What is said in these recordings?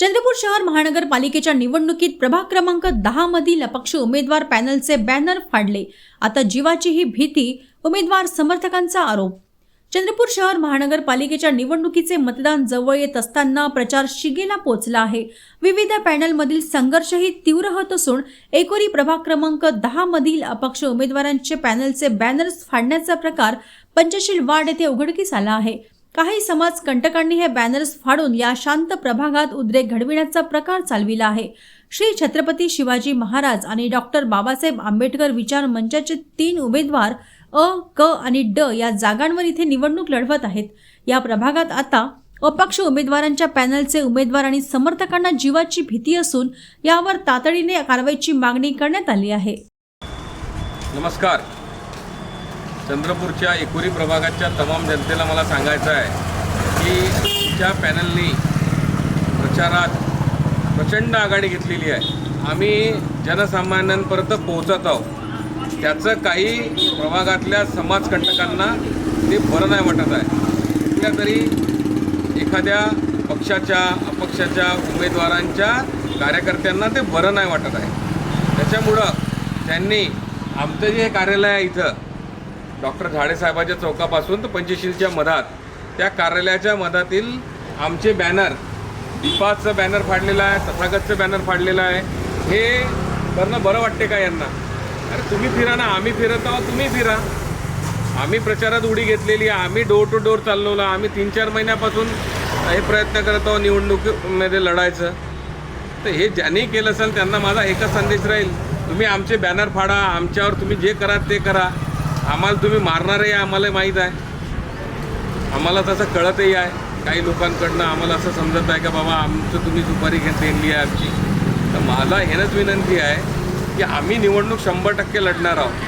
चंद्रपूर शहर महानगरपालिकेच्या निवडणुकीत प्रभाग क्रमांक दहा मधील अपक्ष उमेदवार पॅनलचे बॅनर फाडले. आता जीवाची ही भीती उमेदवार समर्थकांचा आरोप. चंद्रपूर शहर महानगरपालिकेच्या निवडणुकीचे मतदान जवळ येत असताना प्रचार शिगेला पोचला आहे. विविध पॅनलमधील संघर्षही तीव्र होत असून एकोरी प्रभाग क्रमांक दहा मधील अपक्ष उमेदवारांचे पॅनलचे बॅनर्स फाडण्याचा प्रकार पंचशील वार्ड येथे उघडकीस आला आहे. काही समाज कंटकांनी हे बॅनर्स फाडून या शांत प्रभागात उद्रेक घडविण्याचा प्रकार चालविला आहे. श्री छत्रपती शिवाजी महाराज आणि डॉक्टर बाबासाहेब आंबेडकर विचार मंचाचे तीन उमेदवार अ क आणि ड या जागांवर इथे निवडणूक लढवत आहेत. या प्रभागात आता अपक्ष उमेदवारांच्या पॅनलचे उमेदवार आणि समर्थकांना जीवाची भीती असून यावर तातडीने कारवाईची मागणी करण्यात आली आहे. नमस्कार. चंद्रपूरच्या एकुरी प्रभागाच्या तमाम जनतेला मला सांगायचं आहे की तुमच्या पॅनलनी प्रचारात प्रचंड आघाडी घेतलेली आहे. आम्ही जनसामान्यांपर्यंत पोहोचत आहोत. त्याचं काही प्रभागातल्या समाजकंटकांना ते बरं नाही वाटत आहे. कुठल्या तरी एखाद्या पक्षाच्या अपक्षाच्या उमेदवारांच्या कार्यकर्त्यांना ते बरं नाही वाटत आहे. त्याच्यामुळं त्यांनी आमचं जे कार्यालय आहे इथं डॉक्टर झाडेसाहेबाच्या चौकापासून तर पंचशीलच्या मधात. त्या कार्यालयाच्या मधातील आमचे बॅनर दीपाचं बॅनर फाडलेलं आहे तथागतचं बॅनर फाडलेलं आहे. हे करणं बरं वाटते का यांना? अरे तुम्ही फिरा ना आम्ही फिरत आहोत तुम्ही फिरा. आम्ही प्रचारात उडी घेतलेली आहे आम्ही डोर टू डोर चाललो आम्ही तीन चार महिन्यापासून हे प्रयत्न करत आहोत निवडणुकीमध्ये लढायचं. तर हे ज्यांनी केलं असेल त्यांना माझा एकच संदेश राहील तुम्ही आमचे बॅनर फाडा आमच्यावर तुम्ही जे करा ते करा. आम्हाला तुम्ही मारणारही आम्हाला माहीत आहे. आम्हाला तसं कळतही आहे. काही लोकांकडनं आम्हाला असं समजत आहे का बाबा आमचं तुम्ही सुपारी घेत आहे आमची. तर मला ह्यानंच विनंती आहे की आम्ही निवडणूक शंभर टक्के लढणार आहोत.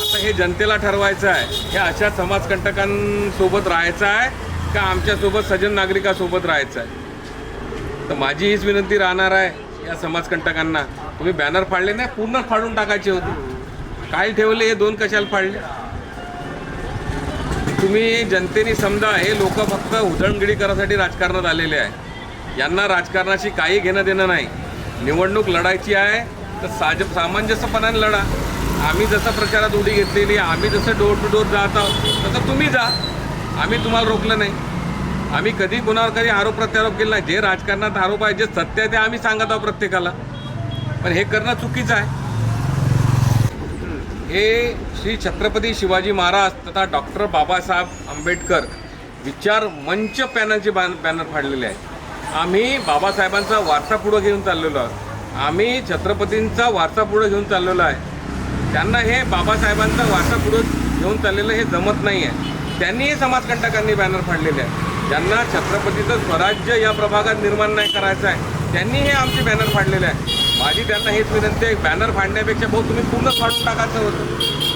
आता हे जनतेला ठरवायचं आहे हे अशा समाजकंटकांसोबत राहायचं आहे का आमच्यासोबत सज्जन नागरिकासोबत राहायचं आहे? तर माझी हीच विनंती राहणार आहे या समाजकंटकांना. तुम्ही बॅनर फाडले नाही पूर्ण फाडून टाकायचे होते. काय ठेवले हे दोन कशाला फाडले? तुम्ही जनतेने समजा हे लोक फक्त उधळणगिरी करासाठी राजकारणात आलेले आहे. यांना राजकारणाशी काही घेणं देणं नाही. निवडणूक लढायची आहे तर साज सामंजस्यपणाने लढा. आम्ही जसं प्रचारात उडी घेतलेली आम्ही जसं डोर टू डोर जात आहोत तसं तुम्ही जा. आम्ही तुम्हाला रोखलं नाही. आम्ही कधी कुणावर कधी आरोप प्रत्यारोप केला नाही. जे राजकारणात आरोप आहे जे सत्य आहे ते आम्ही सांगत आहोत प्रत्येकाला. पण हे करणं चुकीचं आहे. हे श्री छत्रपती शिवाजी महाराज तथा डॉक्टर बाबासाहेब आंबेडकर विचार मंच पॅनलचे बॅन बॅनर फाडलेले आहेत. आम्ही बाबासाहेबांचा वारसा पुढं घेऊन चाललेलो आहोत. आम्ही छत्रपतींचा वारसा पुढं घेऊन चाललेलो आहे. त्यांना हे बाबासाहेबांचा वारसा पुढं घेऊन चाललेलं हे जमत नाही आहे. त्यांनीही समाजकंटकांनी बॅनर फाडलेले आहे ज्यांना छत्रपतीचं स्वराज्य या प्रभागात निर्माण नाही करायचं आहे त्यांनी हे आमचे बॅनर फाडलेले आहे माझी त्यांना हेच विनंती आहे बॅनर फाडण्यापेक्षा भाऊ तुम्ही पूर्ण फाडून टाकायचं होतं.